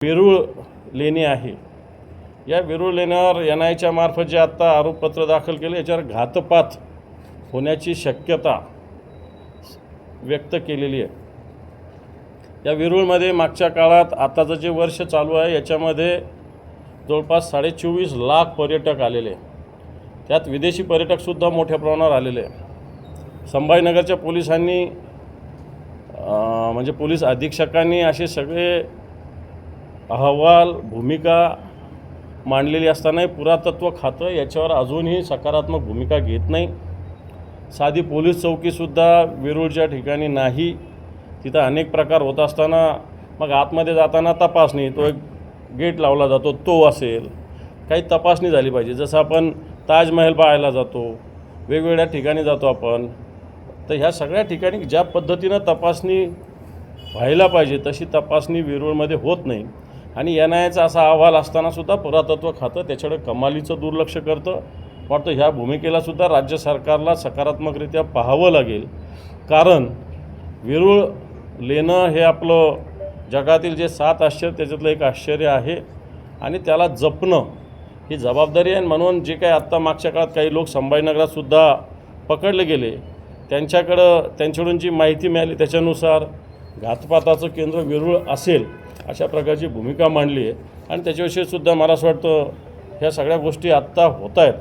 वेरूळ लेणी आहे. या वेरूळ लेण्यावर एन आयच्या मार्फत जे आत्ता आरोपपत्र दाखल केले याच्यावर घातपात होण्याची शक्यता व्यक्त केलेली आहे. या वेरूळमध्ये मागच्या काळात आत्ताचं जे वर्ष चालू आहे याच्यामध्ये जवळपास साडे चोवीस लाख पर्यटक आलेले त्यात विदेशी पर्यटकसुद्धा मोठ्या प्रमाणावर आलेले संभाजीनगरच्या पोलिसांनी म्हणजे पोलीस अधीक्षकांनी असे सगळे अहवाल भूमिका मांडलेली असतानाही पुरातत्व खातं याच्यावर अजूनही सकारात्मक भूमिका घेत नाही. साधी पोलीस चौकीसुद्धा वेरूळच्या ठिकाणी नाही. तिथं अनेक प्रकार होत असताना मग आतमध्ये जाताना तपासणी तो एक गेट लावला जातो तो असेल. काही तपासणी झाली पाहिजे. जसं आपण ताजमहल पाहायला जातो वेगवेगळ्या ठिकाणी जातो आपण तर ह्या सगळ्या ठिकाणी ज्या पद्धतीनं तपासणी व्हायला पाहिजे तशी तपासणी वेरूळमध्ये होत नाही. आणि एन आयचा असा अहवाल असतानासुद्धा पुरातत्व खातं त्याच्याकडे कमालीचं दुर्लक्ष करतं. वाटतं ह्या भूमिकेलासुद्धा राज्य सरकारला सकारात्मकरित्या पाहावं लागेल. कारण वेरूळ लेणं हे आपलं जगातील जे सात आश्चर्य त्याच्यातलं एक आश्चर्य आहे. आणि त्याला जपणं ही जबाबदारी आहे. म्हणून जे काही आत्ता मागच्या काळात काही लोक संभाजीनगरातसुद्धा पकडले गेले त्यांच्याकडं त्यांच्याकडून जी माहिती मिळाली त्याच्यानुसार घातपाताचं केंद्र वेरूळ असेल. अशा प्रकारची भूमिका मांडली आहे. आणि त्याच्याविषयीसुद्धा मला असं वाटतं ह्या सगळ्या गोष्टी आत्ता होत आहेत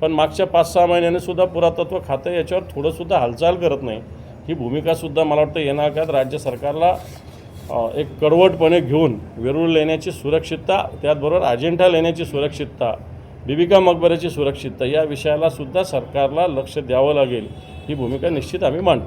पण मागच्या पाच सहा महिन्यांनी सुद्धा पुरातत्व खातं याच्यावर थोडंसुद्धा हालचाल करत नाही. ही भूमिकासुद्धा मला वाटतं येणार काळात राज्य सरकारला एक कडवटपणे घेऊन वेरूळ लेण्याची सुरक्षितता त्याचबरोबर अजिंठा लेण्याची सुरक्षितता बिबिका मकबऱ्याची सुरक्षितता या विषयालासुद्धा सरकारला लक्ष द्यावं लागेल. ही भूमिका निश्चित आम्ही मांडू.